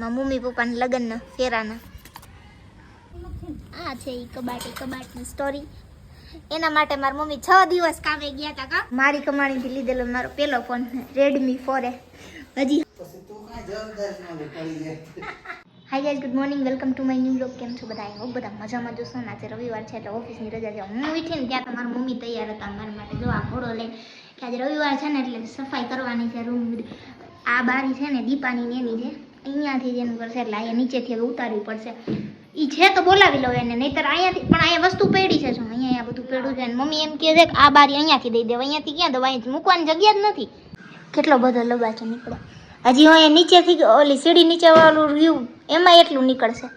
મારા મમ્મી પપ્પાના લગ્નના ફેરાના. આ છે એ કબાટ એ કબાટની સ્ટોરી એના માટે મારા મમ્મી છ દિવસ કામે ગયા હતા કા. મારી કમાણીથી લીધેલો મારો પેલો ફોન રેડમી ફોર હજી hi guys good morning welcome to my new blog કેમ છો બધા? હોપ બધા મજામાં જોશો ને. આજે રવિવાર છે એટલે ઓફિસની રજા છે. હું ઉઠીને ત્યાં તો મારી મમ્મી તૈયાર હતા મારા માટે જો આ ઘોડો લઈ કે આજે રવિવાર છે ને એટલે સફાઈ કરવાની છે રૂમ. આ બારી છે ને દીપાની ને એની છે. અહીંયાથી જ એનું કરશે એટલે અહીંયા નીચેથી હવે ઉતારવી પડશે. ઈ છે તો બોલાવી લો એને, નહીતર અહીંયાથી, પણ અહીંયા વસ્તુ પડી છે શું અહીંયા બધું પડ્યું છે. મમ્મી એમ કહે છે કે આ બારી અહીંયાથી દઈ દેવા અહીંયાથી ક્યાં દવા અહીંયાથી મૂકવાની જગ્યા જ નથી. કેટલો બધો લબાચો નીકળે. હજી હું અહીંયા નીચેથી ઓલી સીડી નીચે વાળું રહ્યું એમાં એટલું નીકળશે.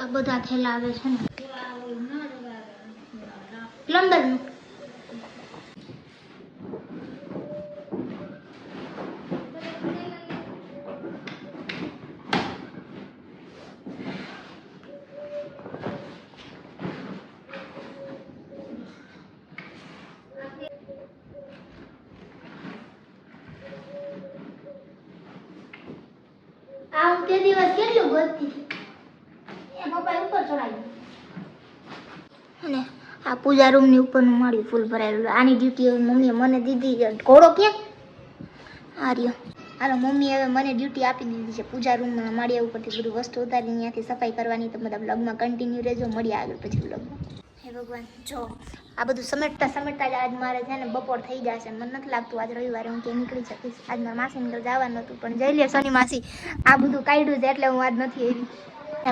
આ બધા થેલા આવે છે ને. પ્લમ્બરનું આ તે દિવસ કેટલું ગોતતી હતી? ઉપર ચડાવ્યું. અને આ પૂજા રૂમની ઉપરનું માળ્યું ફૂલ ભરાયેલું આની ડ્યુટી હવે મમ્મીએ મને દીધી ઘોડો ક્યાં આ રહ્યો. હાલો મમ્મી હવે મને ડ્યુટી આપી દીધી છે. પૂજા રૂમમાં માળિયા ઉપરથી બધું વસ્તુ ઉતારી ત્યાંથી સફાઈ કરવાની. તો બધા બ્લોગમાં કન્ટિન્યુ રહેજો. મળીએ આગળ પછી બ્લોગમાં હે ભગવાન, જો, આ બધું સમેટતા સમેટતા જ આજ મારે છે ને બપોર થઈ જશે. મને નથી લાગતું આજ રવિવારે હું ક્યાંય નીકળી શકીશ. આજ મારા માસીને ઘરે જવાનું હતું, પણ જઈ લે સોની માસી. આ બધું કાઢ્યું છે એટલે હું આજ નથી આવી.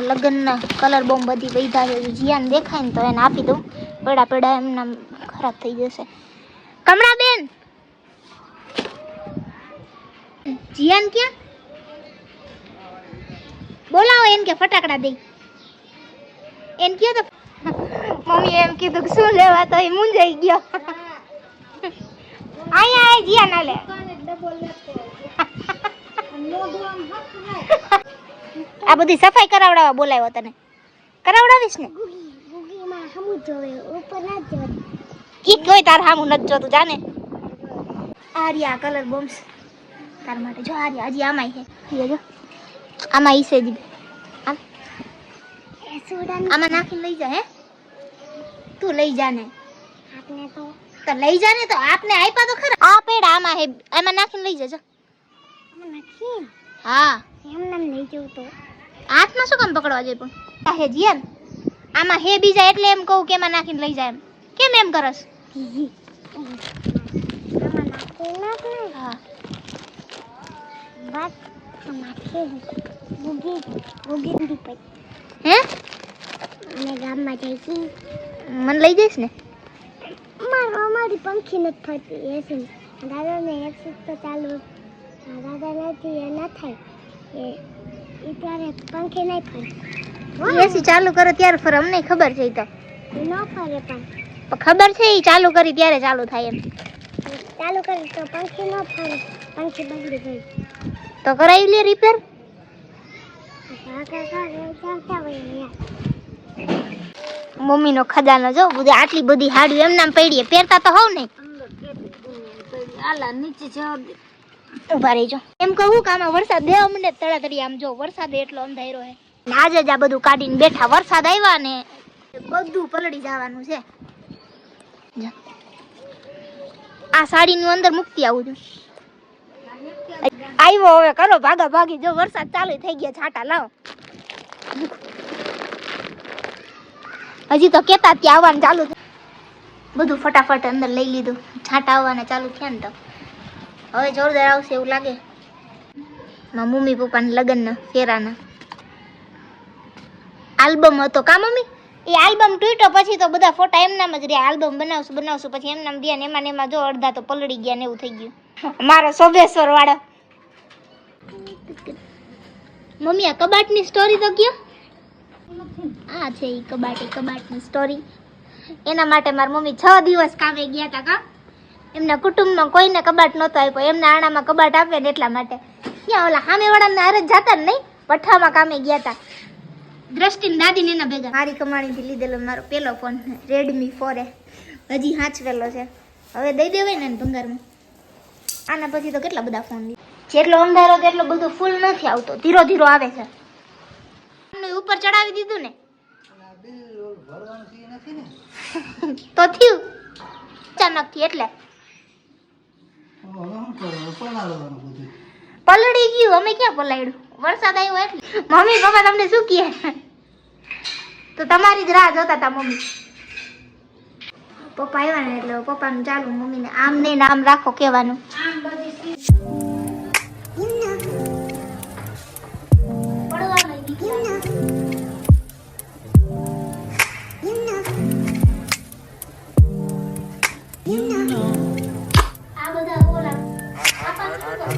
લગ્નના કલર બોમ્બ બધી વૈધા છે. જીયાને દેખાય ને તો એને આપી દઉં. પડા પડા એમના ખરાબ થઈ જશે. કમળાબેન! જીયાન ક્યાં? બોલાવો એને કે ફટાકડા દઈ એને કયો તો મમ્મી એમ કીધું કે શું લેવા તો એ મૂંઝાઈ ગયો. અહીંયા આવી ગયા ના લે. આ બધી સફાઈ કરાવડાવવા બોલાવ્યો તને. કરાવડાવીશ ને? ઈ કોઈ તાર હામું નથી જોતું જાને? આર્યા કલર બોમ્સ તાર માટે જો આર્યા હજી આમાં છે જો આમાં ઈસે દીધી. આમાં નાખીને લઈ જાય હે? તું લઈ જાને. આપને તો. લઈ જાને તો આપને આપ્યા તો ખરા. આ પેડ આમાં હે આમાં નાખીને લઈ જજો. હા. હાથમાં શું કામ પકડવા જોઈએ પણ? આ હે જીયન આમાં હે બીજા એટલે એમ કહું કે એમાં નાખીને લઈ જાય એમ. કેમ એમ કરસ? હા. હે? ગામમાં જઈશું મને લઈ જઈશ ને? મારો અમારી પંખી નથી ફરતી એસી દાદાને એક્સિસ તો ચાલુ દાદા નથી એ ન થાય. એ ત્યારે પંખી નહીં ફરે એસી ચાલુ કરો ત્યારે ફરે અમને ખબર છે તો. ન ફરે પણ. પણ ખબર છે એ ચાલુ કરી ત્યારે ચાલુ થાય એમ. ચાલુ કરી તો પંખી ન ફરે પંખી બગડી ગઈ. તો કરાવી લે રિપેર કાકા કાકા ચાલતા હોય યાર મમ્મીનો ખજાનો જો બધી આટલી બધી હાડી એમ નામ પડીએ પહેરતા તો હોવ ને આલા નીચે જવા દે. ઊભા રહીજો. એમ કહું કે આમાં વરસાદ દેવા અમને તળતરી આમ જો વરસાદ એટલો અંધારો હે. આજે જ આ બધું કાઢીને બેઠા વરસાદ આવ્યા ને બધું પલળી જવાનું છે. આ આ સાડીનું અંદર મૂકતી આવું છું. આવ્યો હવે કરો ભાગા ભાગી જો વરસાદ ચાલુ થઈ ગયા છાટા લાવો. હજી તો કેતા ત્યાં આવવાનું ચાલુ બધું ફટાફટ અંદર લઈ લીધું. છાંટા આવવાના ચાલુ થયા ને તો. હવે જોરદાર આવશે એવું લાગે. મારા મમ્મી પપ્પાના લગ્નના, ફેરાના. આલ્બમ હતો કા મમ્મી? એ આલ્બમ તૂટ્યો પછી તો બધા ફોટા એમનામ જ રહ્યા. આલ્બમ બનાવશું બનાવશું, પછી એમનામ રહ્યા ને એમાં એમાં જો અડધા તો પલળી ગયા ને એવું થઈ ગયું. મારો સોભેશ્વર વાળો મમ્મી, આ કબાટની સ્ટોરી તો કયો? આ છે એ કબાટ, કબાટની સ્ટોરી એના માટે મારી મમ્મી છ દિવસ કામે ગયા હતા કા? એમના કુટુંબમાં કોઈને કબાટ નહોતો આપ્યો, એમના આણામાં કબાટ આપે ને એટલા માટે. ત્યાં ઓલા સામેવાળાના હારે જતા ને નહીં? પઠ્ઠામાં કામે ગયા હતા દ્રષ્ટિને દાદીને એના ભેગા. મારી કમાણીથી લીધેલો મારો પહેલો ફોન રેડમી ફોર એ હજી હાંચવેલો છે. હવે દઈ દેવાય ને ભંગારમાં. આના પછી તો કેટલા બધા ફોન જેટલો અંધારો તેટલો બધો ફૂલ નથી આવતો. ધીરો ધીરો આવે છે. આમને ઉપર ચડાવી દીધું ને? તો થયું. અચાનકથી એટલે. પલળી ગયું. અમે ક્યાં પલાળ્યું? વરસાદ આવ્યો એટલે. મમ્મી પપ્પા તમને શું કહે? તો તમારી જ રાહ જોતા હતા મમ્મી. પપ્પા આવ્યા ને એટલે પપ્પાનું ચાલુ. મમ્મીને આમ નહીં આમ રાખો કહેવાનું. આ આ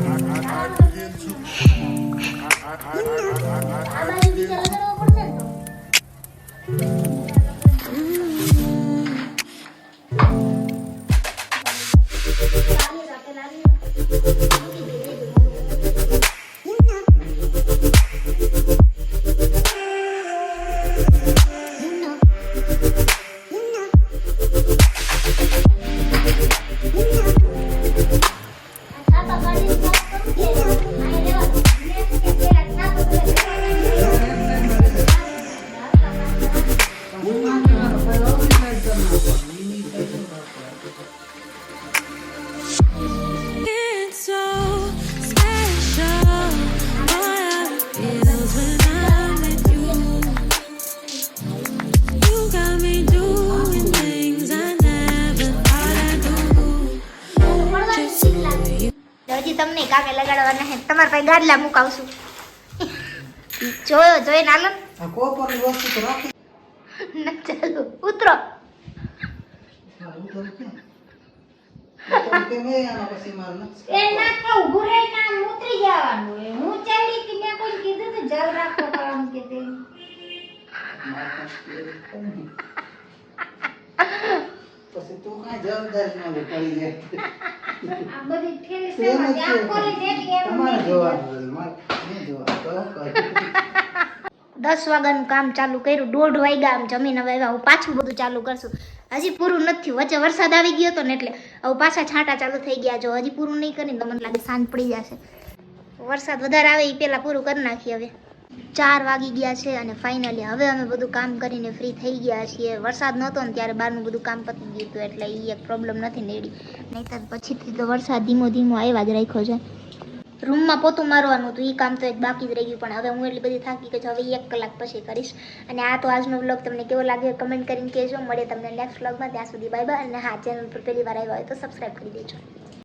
બાજુ બીજા you. હજી તમને કામે લગાડવાના હે તમારા પાસે ગાડલા મુકાવશું. જોયો જોઈને હાલો કોપરની વસ્તુ તો રાખી. ના ચાલો ઉતરો. ઉતર એ ના તો જવાનું. હું ચાલી કે મેં કોઈ કીધું તો જલ રાખો કામ કે તેમ. પછી તું કાંઈ જવાબદારી ના લે, પડી જાય. આ બધી ઠેલી તો એમ શેમાં જ આમ છે. ખોલી દેતી એમ તમારે જોવાનું મારે નહીં જોવાનું. તો દસ વાગ્યાનું કામ ચાલુ કર્યું દોઢ વાગ્યા આમ જમીન હવે આવ્યા હું પાછું બધું ચાલુ કરશું હજી પૂરું નથી વચ્ચે વરસાદ આવી ગયો હતો ને એટલે હવે પાછા છાંટા ચાલુ થઈ ગયા જો હજી પૂરું નહીં કરીને તો મને લાગે સાંજ પડી જશે વરસાદ વધારે આવે એ પહેલાં પૂરું કરી નાખીએ હવે ચાર વાગી ગયા છે અને ફાઇનલી હવે અમે બધું કામ કરીને ફ્રી થઈ ગયા છીએ. વરસાદ નહોતો ને ત્યારે બહારનું બધું કામ પતી ગયું હતું એટલે એ એક પ્રોબ્લેમ નથી નેડી. નહીંતર પછીથી તો વરસાદ ધીમો ધીમો આવ્યા જ રાખ્યો છે. રૂમમાં પોતું મારવાનું હતું એ કામ તો એક બાકી જ રહી ગયું, પણ હવે હું એટલી બધી થાકી છું, હવે એક કલાક પછી કરીશ. અને આ તો આજનો વ્લોગ તમને કેવો લાગે કમેન્ટ કરીને કહેજો. મળે તમને નેક્સ્ટ વ્લોગમાં ત્યાં સુધી બાય બાય અને હા ચેનલ પર પહેલી વાર આવ્યા હોય તો સબસ્ક્રાઈબ કરી દેજો.